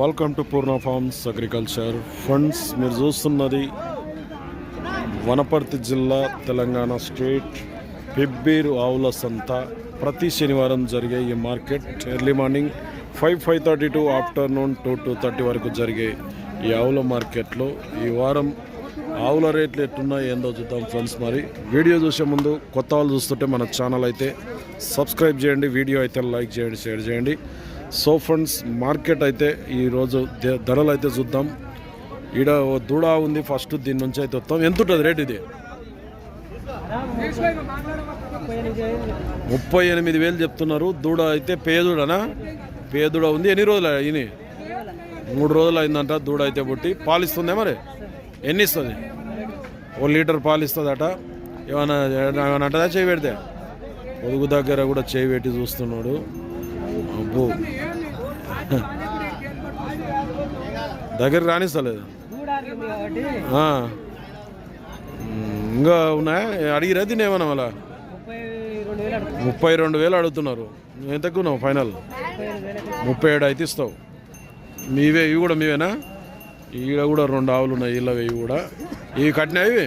Welcome to Purna farms agriculture friends మీరు చూస్తున్నది వనపర్తి జిల్లా తెలంగాణ స్టేట్ పెబ్బేరు ఆవుల సంత. ప్రతి శనివారం జరిగే ఈ market early morning five five thirty to afternoon two two thirty వరకు జరిగే ఈ ఆవుల మార్కెట్లో ఈ వారం ఆవుల రేట్లు ఎట్టున్నాయి ఏందో చూద్దాం ఫ్రెండ్స్ మరి. వీడియో చూసే ముందు కొత్త వాళ్ళు చూస్తుంటే మన ఛానల్ అయితే సబ్స్క్రైబ్ చేయండి వీడియో అయితే లైక్ చేయండి షేర్ చేయండి. సో ఫ్రెండ్స్ మార్కెట్ అయితే ఈరోజు ధరలు అయితే చూద్దాం. ఈడ ఓ దూడ ఉంది ఫస్ట్ దీని నుంచి అయితే వస్తాం. ఎంత ఉంటుంది రేట్ ఇది? ముప్పై ఎనిమిది వేలు చెప్తున్నారు. దూడ అయితే పేదూడనా? పేదూడ ఉంది. ఎన్ని రోజులు ఇని మూడు రోజులు అయిందంట దూడ అయితే పుట్టి పాలిస్తుందే మరి? ఎన్ని ఇస్తుంది ఓ లీటర్ పాలు ఇస్తుందట ఏమైనా ఏమైనా అంటదా? చేయి పెడితే? పొదుగు దగ్గర కూడా చేయి పెట్టి చూస్తున్నాడు. అబ్బో. దగ్గర రాణిస్తలేదు ఇంకా ఉన్నాయా? అడిగిరా తినేమన్నా ఏమన్నా ముప్పై రెండు వేలు అడుగుతున్నారు. ఎంత ఉన్నావు ఫైనల్? ముప్పై ఏడు అయితే ఇస్తావు. మీవే ఇవి కూడా మీవేనా? ఈడ కూడా రెండు ఆవులు ఉన్నాయి ఇళ్ళవి ఇవి కూడా. ఇవి కట్టినాయి ఇవి?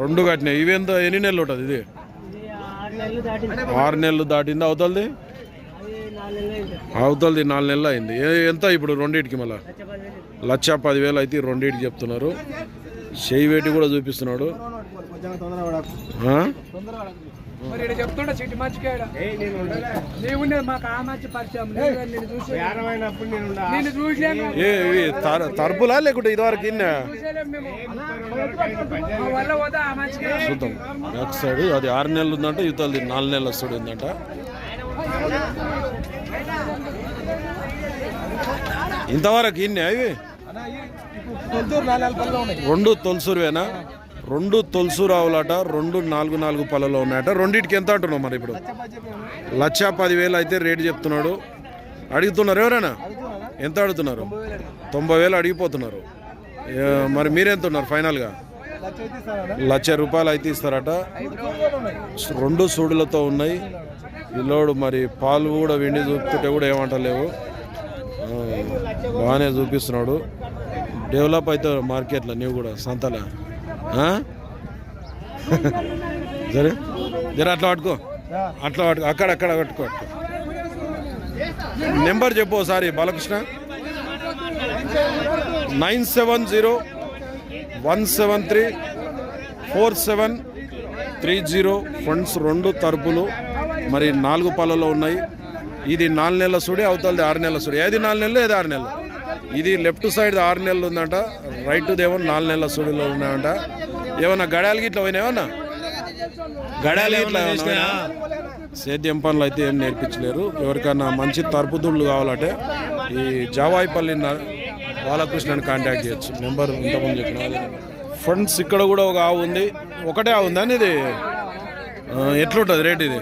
రెండు కట్టినాయి ఇవి ఎంత ఎన్ని నెలలు ఉంటుంది ఇది? ఆరు నెలలు దాటింది. అవుతుంది అవతలది నాలుగు నెలలు అయింది. ఏ- ఎంత ఇప్పుడు రెండింటికి మళ్ళా? లక్ష పదివేలు అయితే రెండింటికి చెప్తున్నారు. చేయి వేటి కూడా చూపిస్తున్నాడు. తరపులా లేకుంటే ఇదివరకు చూద్దాం. బ్యాక్ సైడ్ అది ఆరు నెలలు ఉందంట ఇవతలది నాలుగు నెలల వస్తుంది ఉందంట ఇంతవరకు ఇన్ని ఇవి రెండు తొలసూరువేనా? రెండు తొలసూరు ఆవులాట రెండు నాలుగు నాలుగు పళ్ళలో ఉన్నాయట. రెండింటికి ఎంత అంటున్నావు మరి ఇప్పుడు? లక్ష పదివేలు అయితే రేటు చెప్తున్నాడు. అడుగుతున్నారు ఎవరైనా? ఎంత అడుగుతున్నారు? తొంభై వేలు అడిగిపోతున్నారు. మరి మీరెంత ఉన్నారు ఫైనల్గా? లక్ష రూపాయలు అయితే ఇస్తారట. రెండు సూడులతో ఉన్నాయి. పిల్లోడు మరి పాలు కూడా వెండి చూపుతుంటే కూడా ఏమంటలేవు. బాగానే చూపిస్తున్నాడు. డెవలప్ అవుతావు మార్కెట్లో నీవు కూడా సంతల. సరే జర అట్లా పట్టుకో. అట్లా పట్టుకో. అక్కడ అక్కడ పట్టుకో. నెంబర్ చెప్పు ఒకసారి Balakrishna. Nine seven zero one seven three four seven three zero. Friends రెండు తరపులు. మరి నాలుగు పళ్ళలో ఉన్నాయి. ఇది నాలుగు నెలల సుడి అవతలది ఆరు నెలల సుడి. ఏది నాలుగు నెలలు ఏది ఆరు నెలలు? ఇది లెఫ్ట్ సైడ్ ఆరు నెలలు ఉందంట. రైట్ దేమో నాలుగు నెలల సుడిలో ఉన్నాయంట. ఏమన్నా గడాలకి ఇట్లా పోయినాయమన్నా గడాలి ఇట్లా సేద్యం పనులు అయితే ఏం నేర్పించలేరు. ఎవరికైనా మంచి తరపుదుళ్ళు కావాలంటే ఈ జావాయిపల్లి బాలకృష్ణని కాంటాక్ట్ చేయొచ్చు. నెంబర్ ఇంతకుముందు చెప్పిన ఫ్రెండ్స్ ఇక్కడ కూడా ఒక ఆవు ఉంది. ఒకటే ఆవు ఉందని ఇది ఎట్లుంటుంది రేట్ ఇది?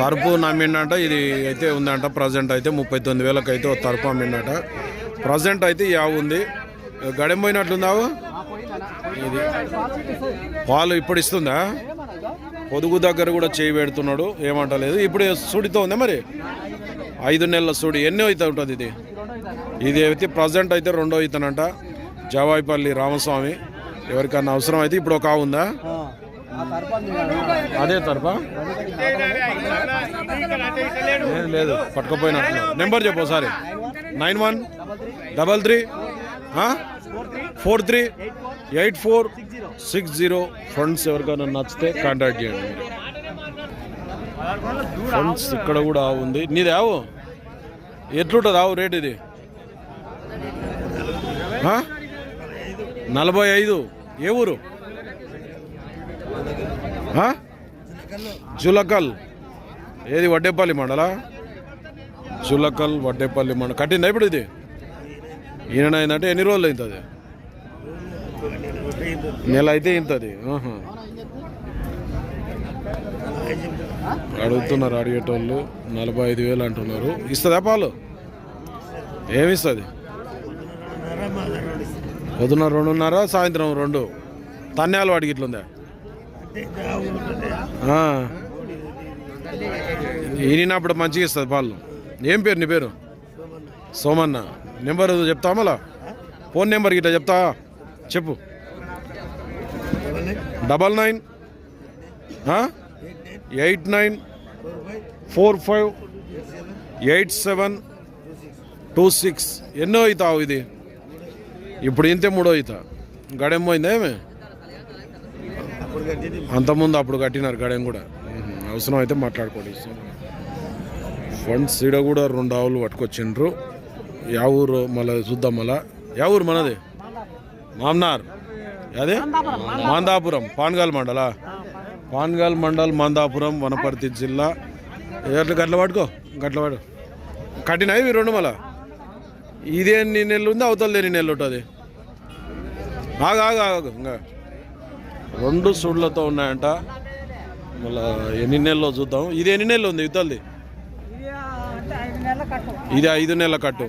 తరపు నమ్మిండట ఇది అయితే ఉందంట ప్రజెంట్ అయితే ముప్పై తొమ్మిది వేలకు అయితే ఒక తరపు అమ్మిండట ప్రజెంట్ అయితే ఈ ఉంది. గడెం పోయినట్లుంది ఇది. పాలు ఇప్పుడు ఇస్తుందా? పొదుగు దగ్గర కూడా చేయి పెడుతున్నాడు ఏమంటలేదు. ఇప్పుడు సుడితో ఉందా మరి? ఐదు నెలల సుడి ఎన్ని అయితే ఉంటుంది ఇది? ఇది అయితే ప్రజెంట్ అయితే రెండో అవుతానంట జవాయిపల్లి రామస్వామి. ఎవరికన్నా అవసరం అయితే ఇప్పుడు ఒక ఆవు ఉందా? అదే తరపా? లేదు, లేదు పట్టుకపోయినట్లు నెంబర్ చెప్పు ఒకసారి. Nine one double three four three eight four six zero. Friends ఎవరికైనా నచ్చితే కాంటాక్ట్ చేయండి. ఫ్రెండ్స్ ఇక్కడ కూడా ఆవు ఉంది. నీది ఆవు? ఎట్లుంటుంది ఆవు రేట్ ఇది? నలభై ఐదు. ఏ ఊరు? జులకల్. ఏది వడ్డేపల్లి మండల? జులకల్ వడ్డేపల్లి మండ కట్టిందా ఇప్పుడు ఇది? ఈయన అయిందంటే ఎన్ని రోజులు అవుతుంది నెల అయితే ఇంతది. అడుగుతున్నారు అడిగేటోళ్ళు. నలభై ఐదు వేలు అంటున్నారు. ఇస్తుందా పాలు? ఏమిస్తుంది? పొద్దున్న రెండున్నర సాయంత్రం రెండు. తన్యాలు వాడికి ఇట్లుందా? ఈనినప్పుడు మంచిగా ఇస్తుంది పాలు ఏం పేరు నీ పేరు? సోమన్న. నెంబర్ చెప్తా మళ్ళా? ఫోన్ నెంబర్ గిట్ట చెప్తా చెప్పు. Double nine. Eight nine. Four five. Eight seven. Two six. ఎన్నో అవుతావు ఇది? ఇప్పుడు ఇంతే మూడో అవుతా. గడెం పోయిందా ఏమే? అంతకుముందు అప్పుడు కట్టినారు గడెం కూడా. అవసరం అయితే మాట్లాడుకోండి. ఫండ్స్ ఈడ కూడా రెండు ఆవులు పట్టుకొచ్చిండ్రు. యా ఊరు మళ్ళీ చూద్దాం మళ్ళా. యా ఊరు మనది? మామ్నార్. అదే మాందాపురం. పాన్గాల్ మండల? పాన్గాల్ మండల్ మాందాపురం వనపర్తి జిల్లా. ఎట్లా గట్ల పట్టుకో. గట్ల పడు. కట్టినాయి ఇవి రెండు మళ్ళా? ఇదే ఎన్ని నెలలు ఉంది అవతల ఎన్ని నెలలు ఉంటుంది ఆగు ఆగు ఆగు. ఇంకా. రెండు సూడ్లతో ఉన్నాయంట. మళ్ళా ఎన్ని నెలల్లో చూద్దాం. ఇది ఎన్ని నెలలు ఉంది ఇవతలది ఇది ఐదు నెలల కట్టు.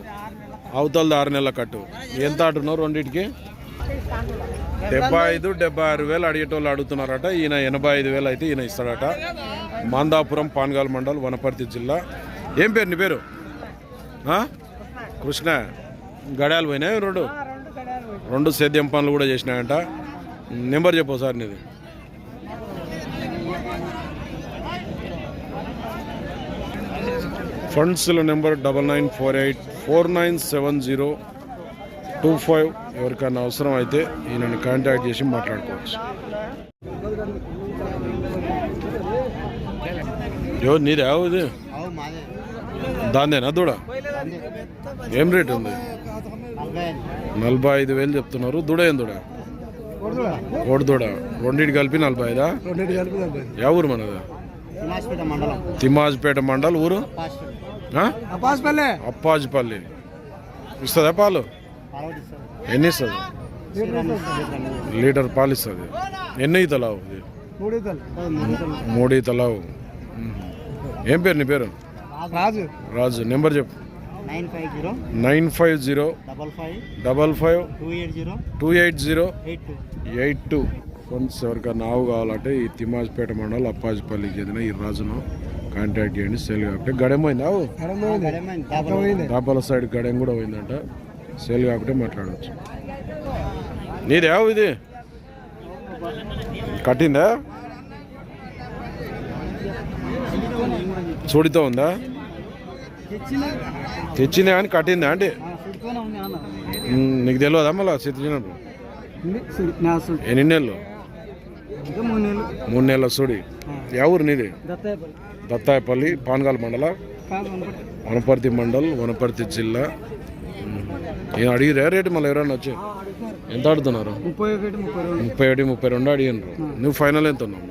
అవతలది ఆరు నెలల కట్టు. ఎంత ఆడుతున్నావు రెండింటికి? డెబ్బై ఐదు డెబ్బై ఆరు వేలు అడిగేటోళ్ళు అడుగుతున్నారట. ఈయన ఎనభై ఐదు వేలు అయితే ఈయన ఇస్తాడట. మాందాపురం పాన్గాల్ మండల్ వనపర్తి జిల్లా. ఏం పేరు నీ పేరు? కృష్ణ. గడాలు పోయినాయి రెండు? రెండు సేద్యం పనులు కూడా చేసినాయంట. నెంబర్ చెప్పు సార్ నీది. ఫండ్స్లో number double nine four eight four nine seven zero two five ఎవరికైనా అవసరం అయితే ఈయనని కాంటాక్ట్ చేసి మాట్లాడుకోవచ్చు. ఎవరు నీదే ఇది? దాందేనా దూడ? ఏం రేట్ ఉంది? నలభై నలభై ఐదు వేలు చెప్తున్నారు. దూడ ఏం దూడ? కోడి దూడ రెండింటి కలిపి నలభై ఐదా. యా ఊరు మనది? తిమ్మాజ్పేట మండల్. ఊరు? అప్పాజిపల్లి. ఇస్తుందా పాలు? ఎన్ని ఇస్తుంది లీటర్ పాలు ఇస్తుంది ఎన్ని ఈతలావు మూడు ఈతలావు. ఏం పేరు నీ పేరు? రాజు. రాజు. నెంబర్ చెప్పు. Nine five zero nine five zero double five double five two eight zero two eight zero eight two eight two phones ఎవరికైనా ఆవు కావాలంటే ఈ తిమ్మాజ్పేట మండలం అప్పాజిపల్లికి చెందిన ఈ రాజును కాంటాక్ట్ చేయండి. సేల్ కాకపోతే గడెం పోయింది? ఆవు దాపాల సైడ్ గడెం కూడా పోయిందంట. సేల్ కాకపోతే మాట్లాడవచ్చు నీది ఆవు ఇది? కట్టిందా? చూడితో ఉందా? తెచ్చిందే? కానీ కట్టిందా అంటే? ఉమ్, నీకు తెలియదా మళ్ళీ తెచ్చినప్పుడు ఎన్ని నెలలు? మూడు నెలల. సుడి. ఎవరు నీది దత్తాయపల్లి. పాన్గాల్ మండల వనపర్తి మండల్ వనపర్తి జిల్లా. ఏం అడిగిరా రేటు మళ్ళీ ఎవరైనా వచ్చి ఎంత అడుగుతున్నారు ముప్పై ఒకటి ముప్పై రెండు అడిగినారు నువ్వు ఫైనల్ ఎంత ఉన్నావు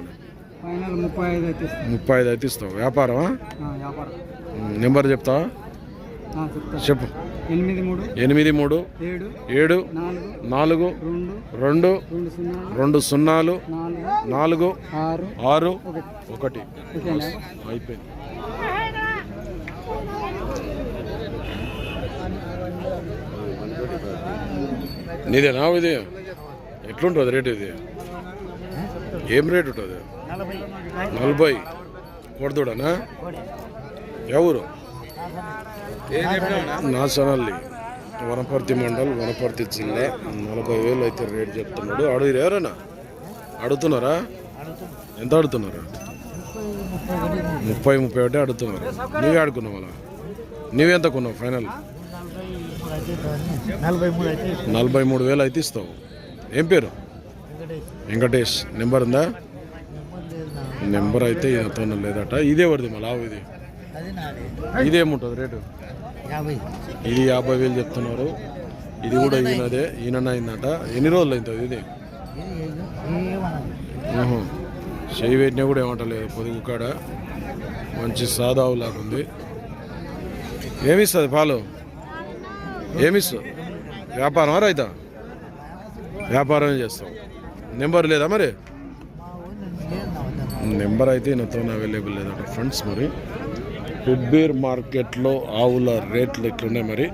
ముప్పై ఐదు అయితే ఇస్తావు వ్యాపారమా నెంబర్ చెప్తా. చెప్పు. ఎనిమిది మూడు ఎనిమిది మూడు ఏడు ఏడు నాలుగు రెండు రెండు రెండు సున్నా రెండు సున్నాలు నాలుగు ఆరు ఒకటి. అయిపోయింది. నీదేనా ఇది? ఎట్లుంటుంది రేట్ ఇది? ఏం రేట్ ఉంటుంది? నలభై. నలభై. కొడదుడనా? ఎవరు? నాసనల్లి వనపర్తి మండల్ వనపర్తి జిల్లా. నలభై వేలు అయితే రేట్ చెప్తున్నాడు. అడుగురు ఎవరైనా అడుగుతున్నారా? ఎంత అడుగుతున్నారు? ముప్పై ముప్పై ఒకటి అడుగుతున్నారు. నువ్వే ఆడుకున్నావు అలా? నువ్వెంత కొన్నావు ఫైనల్? నలభై మూడు వేలు అయితే ఇస్తావు. ఏం పేరు? వెంకటేష్. నెంబర్ ఉందా? నెంబర్ అయితే ఈయనతో లేదట. ఇదే పడుతుంది మళ్ళీ ఇది? ఇదేముంటుంది రేటు? ఇది యాభై వేలు చెప్తున్నారు. ఇది కూడా ఈయనదే ఈయన అయిందట ఎన్ని రోజులు అవుతుంది ఇది. చేయి పెట్టినా కూడా ఏమంటలేదు పొదుగు కాడ. మంచి సాదావులాగా ఉంది. ఏమిస్తుంది పాలు? ఏమిస్తుంది వ్యాపారం రైతా? వ్యాపారం చేస్తాం. నెంబర్ లేదా మరి? నెంబర్ అయితే ఈయనతో అవైలబుల్ లేదట. ఫ్రెండ్స్ మరి. పెబ్బేర్ మార్కెట్లో ఆవుల రేట్లు ఎట్లున్నాయి మరి?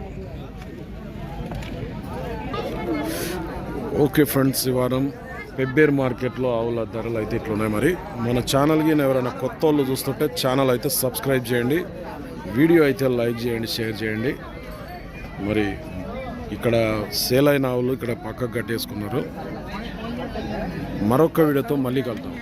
ఓకే ఫ్రెండ్స్ ఈ వారం పెబ్బేర్ మార్కెట్లో ఆవుల ధరలు అయితే ఇట్లున్నాయి మరి? మన ఛానల్కి ఎవరైనా కొత్త వాళ్ళు చూస్తుంటే ఛానల్ అయితే సబ్స్క్రైబ్ చేయండి వీడియో అయితే లైక్ చేయండి షేర్ చేయండి. మరి ఇక్కడ సేల్ అయిన ఆవులు ఇక్కడ పక్కకు కట్టేసుకున్నారు. మరొక వీడియోతో మళ్ళీ కలుద్దాం.